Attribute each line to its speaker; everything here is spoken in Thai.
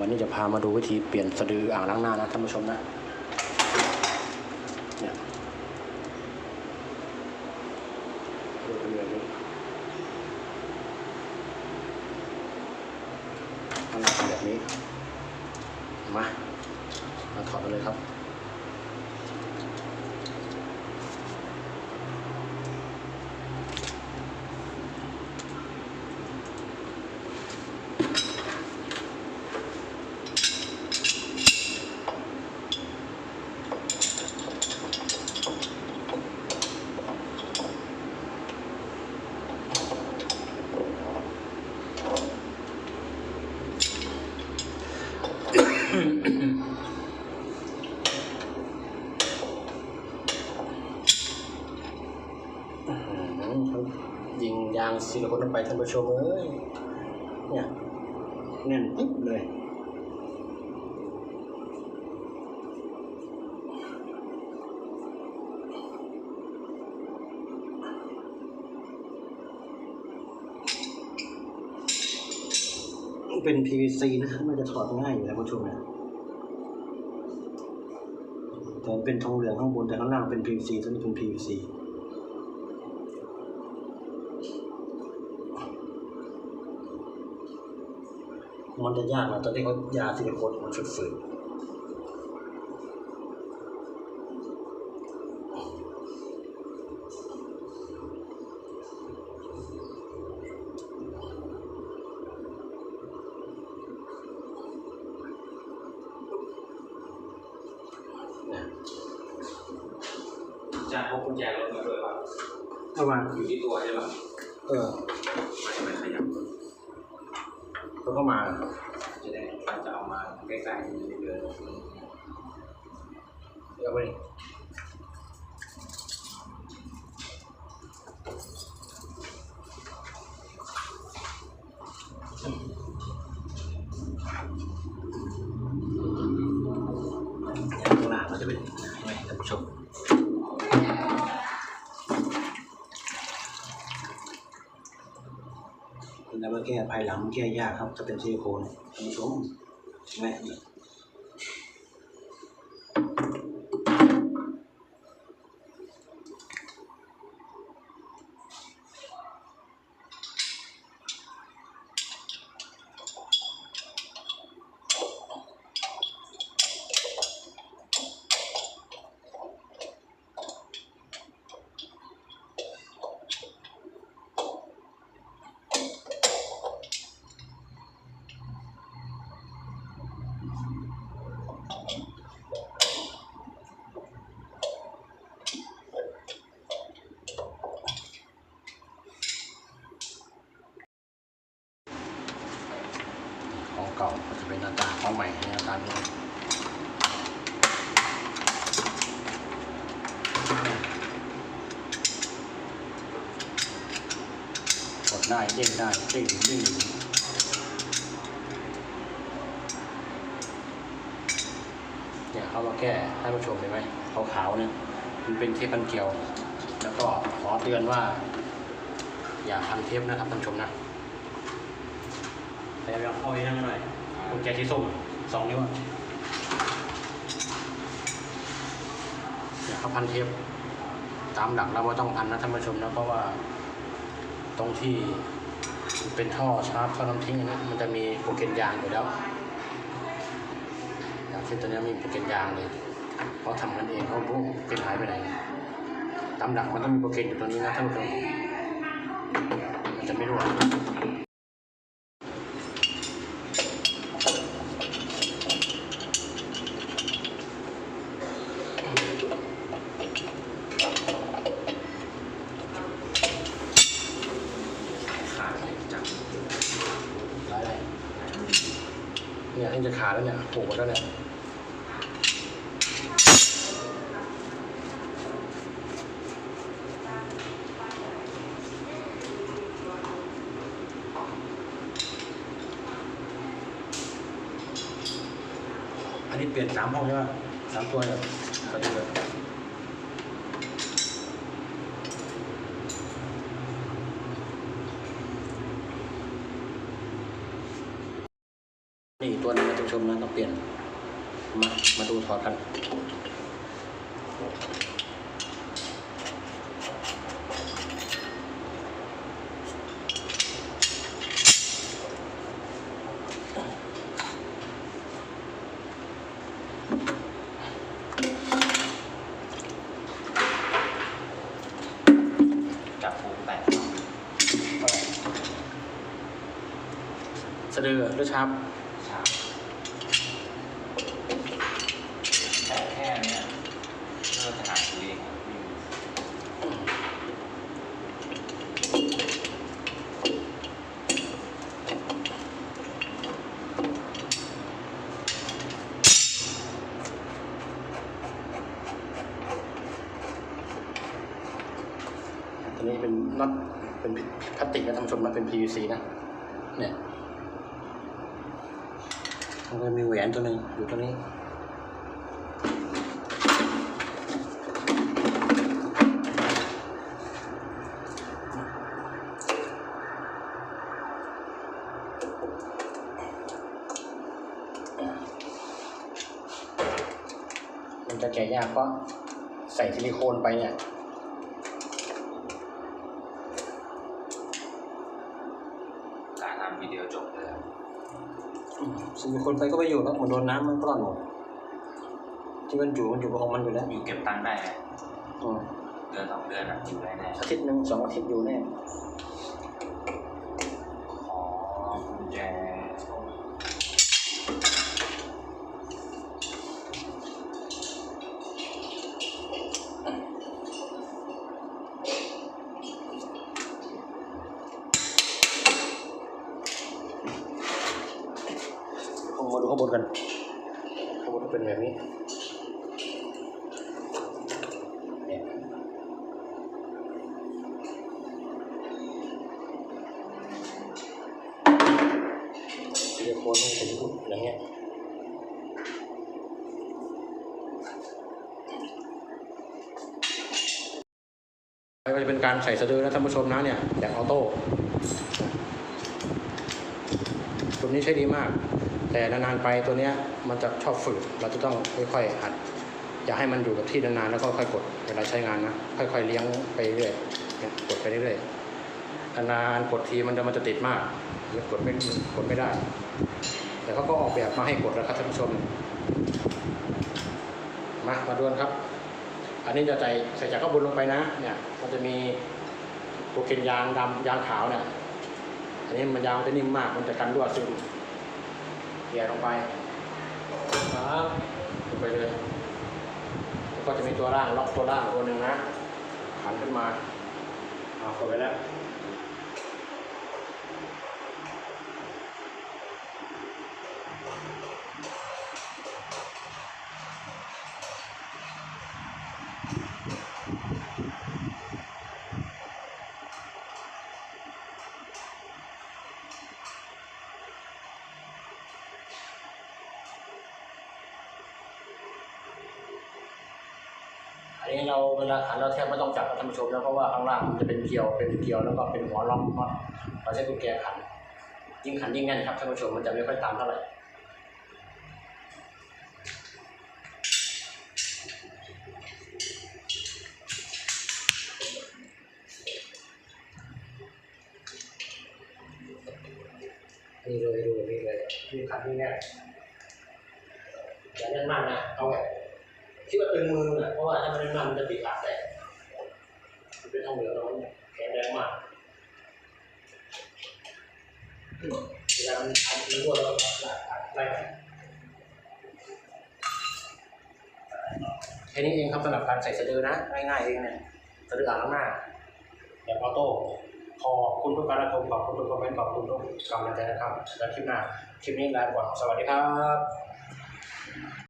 Speaker 1: วันนี้จะพามาดูวิธีเปลี่ยนสะดืออ่างล้างหน้านะท่านผู้ชมนะเนี่ยแบบนี้ มา มาถอดไปเลยครับ อื้อหือเขา ยางซิลิโคนลงไปท่านผู้ชมเอ้ยเนี่ยแน่นปึ๊บเลยเป็น PVC นะครับมันจะถอดง่ายอยู่แล้วผู้ชมเนี่ยแต่เป็นทองเหลืองข้างบนแต่ข้างล่างเป็น PVC ตัวนี้เป็น PVC มันจะยากนะตอนที่เขายาซิลิโคนมันฝืดๆเนี่ย
Speaker 2: จะพกกุญแจรถมาด้วยป่ะ
Speaker 1: เอามา
Speaker 2: อยู่ที่ตัวใช่ป่ะ
Speaker 1: เออ
Speaker 2: ไม่ไม่ขยับ
Speaker 1: เขาก็มา
Speaker 2: จะได้ถ้าจะเอามาใกล้ๆมันจะเดิน
Speaker 1: เดี๋ยวไปดิข้างล่างมันจะเป็นยังไงท่านผู้ชม แล้วก็แก้ภายหลังแก้ยากครับถ้าเป็นซิลิโคนท่านผู้ชมใช่ไหมงเก่าก็จะเป็นหน้าตาของ ใหม่หน้าตานี้กดได้เด้งได้เด้งเด้งเนี่ยเขามาแก้ให้ผู้ชมเห็นไหมขาวๆเนี่ยมันเป็นเทปพันเกลียว แล้วก็ขอเตือนว่า อย่าพันเทปนะครับท่านชมนะพยายามเอาไว้นั่งหน่อยกุญแจที่ส้ม สองนิ้วอะอย่าเข้าพันเทปตามหลักเราว่าต้องพันนะท่านผู้ชมนะเพราะว่า ตรงที่เป็นท่อชาร์จท่อน้ำทิ้งนะมันจะมีโปรเกนยางอยู่แล้วอย่างเช่นตัวนี้มีโปรเกนยางเลยเขาทำกันเองเขารู้เป็นหายไปไหนตามหลักมันต้องมีโปรเกนอยู่ตัวนี้นะท่านผู้ชมมันจะไม่รั่ว
Speaker 2: ขาดจับ
Speaker 1: ได้ได้ เนี่ยให้จะขาดแล้วเนี่ยโผล่แล้วเนี่ยอันนี้เปลี่ยนสามห้องใช่ไหมสามตัวเนี่ยก็ดีเลย นี่ตัว นึงนะท่านผู้นต้องเปลี่ยน มา มาดูถอดกัน
Speaker 2: จับปูแตก
Speaker 1: สะดือหรือชาร์ป
Speaker 2: ฉากแค่แค่เนี้ยเริ่มจะหาตัวเองวิ่ง
Speaker 1: ตัวนี้เป็นน็อต เป็นพลาสติกนะท่านผู้ชมนเป็น PVC นะเนี่ยมันก็มีแหวนตัวหนึ่งอยู่ตรงนี้มันจะแกะยากเพราะใส่ซิลิโคนไปเนี่ย
Speaker 2: การทำวิดีโอจบเลย
Speaker 1: ซิลิโคนไปก็ไม่อยู่แล้วมันโดนน้ำมันก็ร่อนหมดที่มันอยู่มันอยู่ของมันอยู่แล้ว
Speaker 2: อยู่เก็บตังค์ได้ไง
Speaker 1: อืม
Speaker 2: เดือนสองเดือนอะอยู่ได้แน่
Speaker 1: อาทิตย์หนึ่งสองอาทิตย์อยู่แน่าดูข้างบนกันข้างบนก็เป็นแบบนี้เนี่ยซิลิโคนมันเป็นอุดอย่างเงี้ยก็จะเป็นการใส่สะดือนะท่านผู้ชมนะเนี่ยแบบออโต้ตัวนี้ใช้ดีมาก แต่นานๆไปตัวเนี้ยมันจะชอบฝืดเราจะต้องค่อยๆหัด อย่าให้มันอยู่กับที่นานๆแล้วก็ค่อยกดเวลาใช้งานนะค่อยๆเลี้ยงไปเรื่อยกดไปเรื่อยๆนานๆกดทีมันจะมันจะติดมากมกดไม่กดไม่ได้ แต่เขาก็ออกแบบมาให้กดแล้วครับท่านผู้ชมมามาดูนครับ อันนี้จะใส่ใส่จากข้างบนลงไปนะเนี่ยมันจะมีโปรเกนยางดำยางขาวเนี่ยอันนี้มันยาวจะนิ่มมากมันจะกันรั่วซึม เขี่ยลงไปครับลงไปเลย แล้วก็จะมีตัวร่างล็อกตัวร่างตัวหนึ่งนะ ขันขึ้นมาเอากดไปแล้ว เราเวลาขันเราแทบไม่ต้องจับท่านผู้ชมนะเพราะว่าข้างล่างมันจะเป็นเกลียวเป็นเกลียวแล้วก็เป็นหัวล็อกน็อตเราใช้กุญแจขันยิ่งขันยิ่งแน่นครับท่านผู้ชมมันจะไม่ค่อยตามเท่าไหร่นี่เลยดูนี่เลยนี่ขันนี่แน่นอย่าแน่นมากนะเอาแบบ คิดว่าตึงมือนะเพราะว่าถ้ามันนานมันจะติดปากแตกมันเป็นทองเหลืองแล้วมันแข็งแรงมากเวลามันอัดมันรั่วแล้วก็อัดอัดไล่ไปแค่นี้เองครับสำหรับการใส่สะดือนะง่ายๆเองเนี่ยสะดืออ่างข้างหน้าแบบออโต้ขอบคุณทุกการรับชมขอบคุณทุกคอมเมนต์ขอบคุณทุกกำลังใจนะครับแล้วคลิปหน้าคลิปนี้ลาไปก่อนสวัสดีครับ